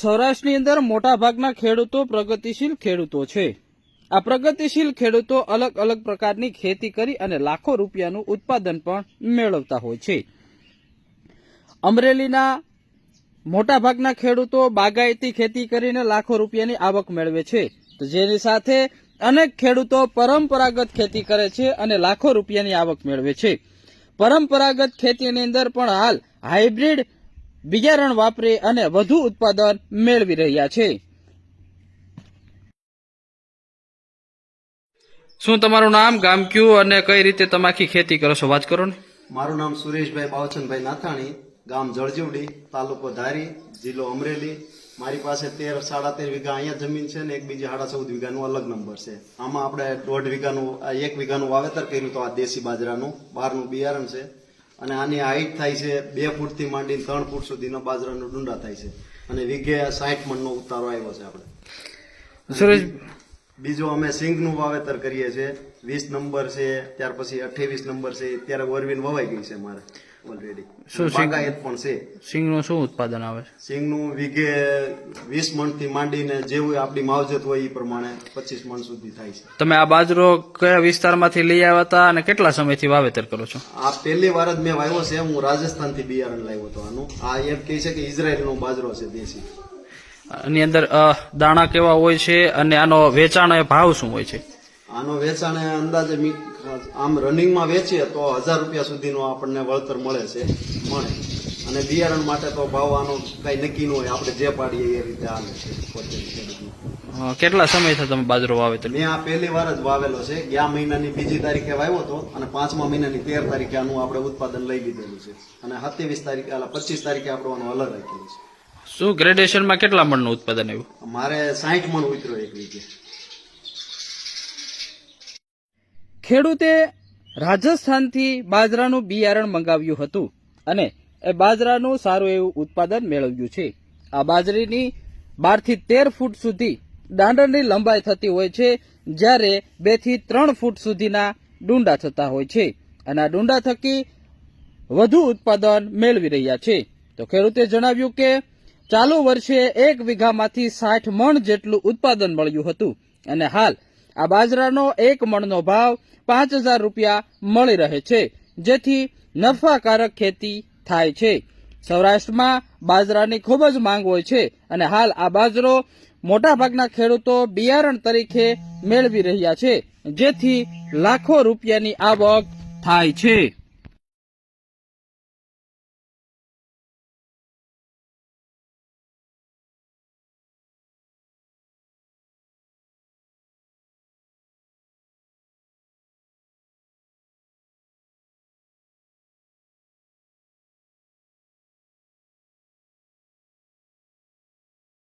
સૌરાષ્ટ્રની અંદર મોટાભાગના ખેડૂતો પ્રગતિશીલ ખેડૂતો છે. આ પ્રગતિશીલ ખેડૂતો અલગ અલગ પ્રકારની ખેતી કરી અને લાખો રૂપિયાનું ઉત્પાદન પણ મેળવતા હોય છે. અમરેલીના મોટાભાગના ખેડૂતો બાગાયતી ખેતી કરીને લાખો રૂપિયાની આવક મેળવે છે. તો જેની સાથે અનેક ખેડૂતો પરંપરાગત ખેતી કરે છે અને લાખો રૂપિયાની આવક મેળવે છે. પરંપરાગત ખેતીની અંદર પણ હાલ હાઇબ્રિડ બિયારણ વાપરી અને વધુ ઉત્પાદન મેળવી રહ્યા છે. શું તમારું નામ ગામ કયું અને કઈ રીતે તમે આખી ખેતી કરો છો? વાત કરો ને. મારું નામ સુરેશભાઈ બાવચંદભાઈ નાથાણી ગામ જળજીવડી તાલુકો ધારી જિલ્લો અમરેલી. મારી પાસે તેર સાડા તેર વીઘા અહીંયા જમીન છે ને એક બીજી સાડા ચૌદ વીઘાનું અલગ નંબર છે. આમાં આપણે દોઢ વીઘાનું આ એક વીઘાનું વાવેતર કર્યું તો આ દેશી બાજરાનું બહારનું બિયારણ છે. અને આની હાઈટ થાય છે બે ફૂટથી માંડીને ત્રણ ફૂટ સુધીનો બાજરાનો ડુંડા થાય છે. અને વીઘે સાઠ મણનો ઉતારો આવ્યો છે આપણે. સુરેશ બીજો અમે સિંગનું વાવેતર કરીએ છીએ. વીસ નંબર છે ત્યાર પછી અઠ્યાવીસ નંબર છે ત્યારે વરવીન વવાઈ ગઈ છે મારે. ઓલરેડી શું બાગાયત પણ છે. સિંગનું શું ઉત્પાદન આવે છે? સિંગનું વીઘે વીસ મણથી માંડીને જેવું આપણી માવજત હોય એ પ્રમાણે પચીસ મણ સુધી થાય છે. તમે આ બાજરો કયા વિસ્તારમાંથી લઈ આવ્યા હતા અને કેટલા સમયથી વાવેતર કરો છો? આ પહેલી વાર જ મેં વાવ્યો છે. હું રાજસ્થાનથી બિયારણ લાવ્યો હતો આનું. આ એમ કહે છે કે ઇઝરાયલનો બાજરો છે દેશી. આની અંદર દાણા કેવા હોય છે અને આનો વેચાણ ભાવ શું હોય છે? આનો વેચાણ અંદાજે આમ રનિંગમાં વેચીએ તો હજાર રૂપિયા સુધીનો આપણને વળતર મળે છે મળે. અને બિયારણ માટે તો ભાવ આનો કઈ નક્કી ન હોય આપણે જે પાડીએ એ રીતે આવે છે. કેટલા સમયથી તમે બાજરો વાવેતર? મેં આ પહેલી વાર જ વાવેલો છે. ગયા મહિનાની બીજી તારીખે વાવ્યો હતો અને પાંચમા મહિનાની તેર તારીખે આનું આપણે ઉત્પાદન લઈ લીધેલું છે. અને સત્યાવીસ તારીખે પચીસ તારીખે આપણે આનું અલગ રાખેલું છે. શું ગ્રેડેશનમાં કેટલા મણનું ઉત્પાદન આવ્યું? મારે સાહીઠ મણ ઉતર્યો એક વીઘે. ખેડૂતે રાજસ્થાનથી બાજરાનું બિયારણ મંગાવ્યું હતું અને એ બાજરાનું સારું એવું ઉત્પાદન મેળવ્યું છે. આ બાજરીની બારથી તેર ફૂટ સુધી દાંડરની લંબાઈ થતી હોય છે, જ્યારે બેથી ત્રણ ફૂટ સુધીના ડુંડા થતા હોય છે અને આ ડુંડા થકી વધુ ઉત્પાદન મેળવી રહ્યા છે. તો ખેડૂતે જણાવ્યું કે, ચાલુ વર્ષે એક વીઘામાંથી સાઠ મણ જેટલું ઉત્પાદન મળ્યું હતું અને હાલ આ બાજરાનો એક મણનો ભાવ પાંચ હજાર રૂપિયા મળી રહે છે, જેથી નફાકારક ખેતી થાય છે. સૌરાષ્ટ્રમાં બાજરાની ખૂબ જ માંગ હોય છે અને હાલ આ બાજરો મોટાભાગના ખેડૂતો બિયારણ તરીકે મેળવી રહ્યા છે, જેથી લાખો રૂપિયાની આવક થાય છે.